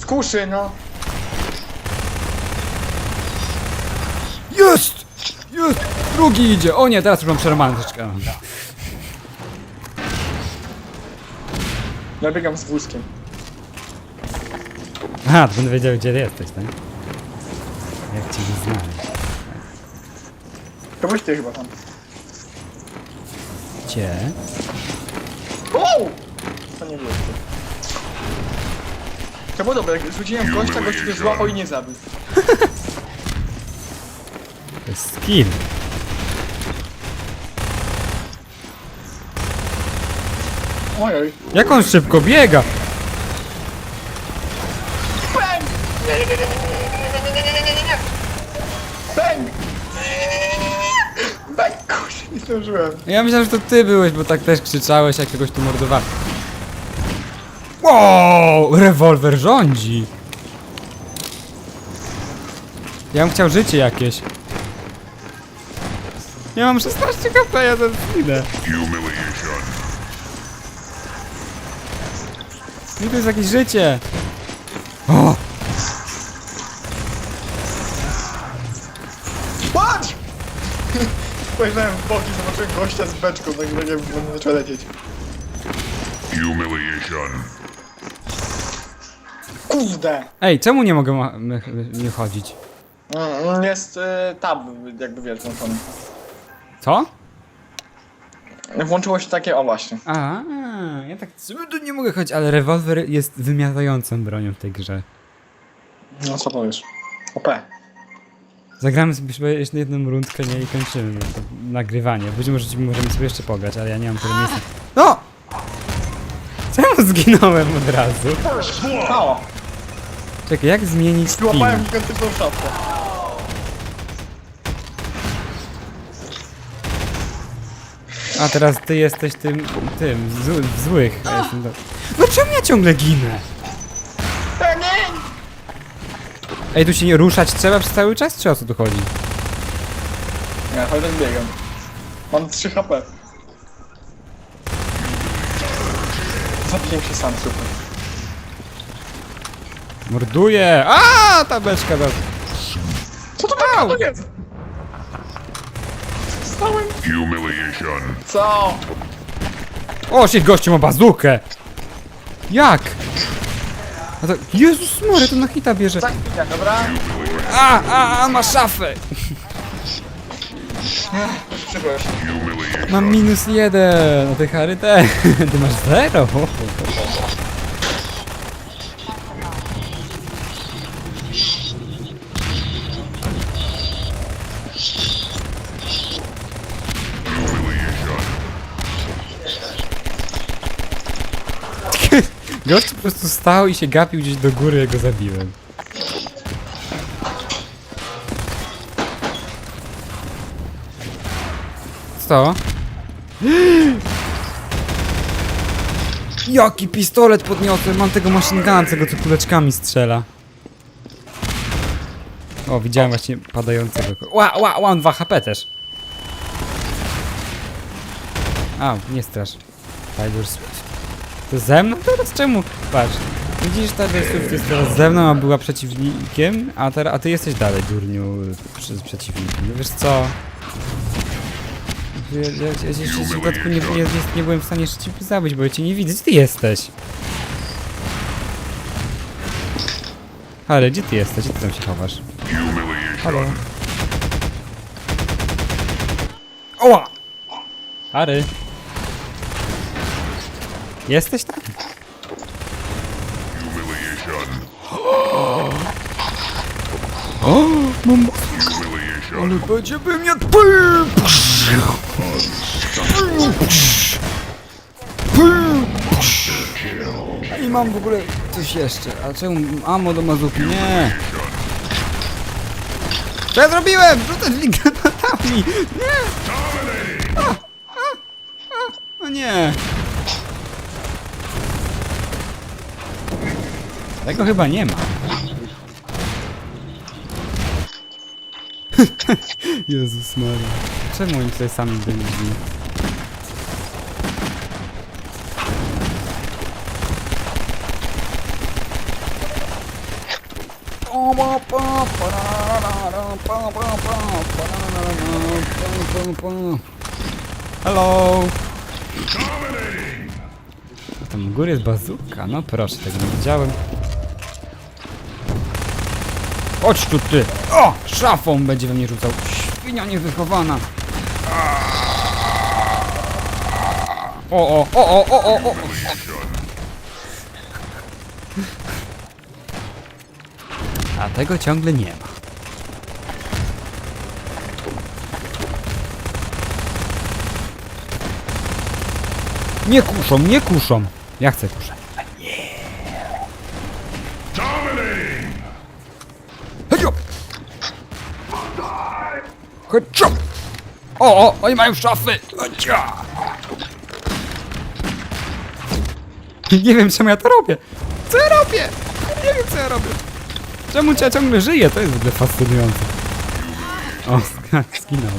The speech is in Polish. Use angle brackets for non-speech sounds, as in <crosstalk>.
W kuszy, no. Jest! Jest! Drugi idzie! O nie, teraz już mam przerwane troszeczkę. Ja biegam z wózkiem. Aha, to będę wiedział gdzie jesteś, tak? Jak cię znaleźć? To byś ty chyba tam. Gdzie? Wow! To nie było. To było dobre, jak rzuciłem gościa, gościu to złapał i nie zabił. To jest skill. Ojoj. Jak on szybko biega! Bang! Nie, nie, nie, nie, nie, nie, nie, nie, nie, nie, nie, nie. Bang! Bang! Kurczę, nie zdążyłem. Ja myślałem, że to ty byłeś, bo tak też krzyczałeś, jak kogoś tu mordowałem. Wow! Rewolwer rządzi! Ja bym chciał życie jakieś. Ja mam 16 HP, ja to zginę. Humiliation. Nie, to jest jakieś życie. O! Patrz! <laughs> Spojrzałem w boki, zobaczyłem gościa z beczką, tak jak będę zaczął lecieć. Humiliation. Kurde! Ej, czemu nie mogę ma- my- nie chodzić? Mm, Jest y, tab, jakby wiesz, włączony. Co? Włączyło się takie, o właśnie. A, ja tak tu nie mogę chodzić, ale rewolwer jest wymiatającą bronią w tej grze. No co powiesz? OP. Zagramy sobie chyba jeszcze jedną rundkę nie i kończymy no, to nagrywanie. Być może możemy sobie jeszcze pograć, ale ja nie mam tyle miejsca. No! Czemu zginąłem od razu? Mało. Czekaj, jak zmienić skin? Złapałem gigantyczną szafkę. A teraz ty jesteś tym, tym, z, złych. a Ja jestem do... No czemu ja ciągle ginę? Ej, tu się nie ruszać trzeba przez cały czas, czy o co tu chodzi? Nie, chodź tak biegam. Mam 3 HP. Zabiję się sam, super. Morduję! A, ta beczka do... Co to takiego jest? Stałem. Humiliation. Co? O, shit, gościu ma bazukę! Jak? A to... Jezus Maria, to na hita bierze. Chwilę, dobra? A, a, a, ma szafę! Humiliation. Mam minus jeden, a ty Harry te. <laughs> Ty masz zero. Gość po prostu stał i się gapił gdzieś do góry, jak go zabiłem. Co? <gasps> Jaki pistolet podniosłem? Mam tego guna, co go tu kuleczkami strzela. O, widziałem właśnie padającego. Ła, ła, ła, on 2 HP też. A, nie strasz. Tiger. To ze mną? <laughs> Teraz czemu? Patrz. Widzisz, Tiger Swift jest teraz ze mną, a była przeciwnikiem, a, teraz, a ty jesteś dalej, durniu, przy, przeciwnikiem. No wiesz co? Ja, ja, ja, ja jeszcze w nie, nie, byłem w stanie jeszcze cię zabić, bo ja cię nie widzę. Gdzie ty jesteś? Harry, gdzie ty jesteś? Gdzie ty tam się chowasz? Halo? Oła! Harry? Jesteś tam? Humiliation. O, mam... Humiliation. Ale będzie by mnie... I mam w ogóle coś jeszcze. A czemu amo do mazuki? Nie! Co ja zrobiłem? Rzucać granatami! Nie! A, a, a, O nie! Tego chyba nie ma. <laughs> Jezus Maria. Czemu oni tutaj sami byli? Hello! A tam u góry jest bazuka, no proszę, tego nie widziałem. Chodź tu ty! O! Szafą będzie we mnie rzucał. Świnia niewychowana. O, o, o, o, o, o, o! A tego ciągle nie ma. Nie kuszą, nie kuszą. Ja chcę kuszę. Dominating! Chodź! Chodź! O, o, oni mają szafy! Chodź! Nie wiem czemu ja to robię. Co ja robię? Nie wiem co ja robię. Czemu ja ciągle żyję? To jest w ogóle fascynujące. O, <laughs> sk- skinąłem.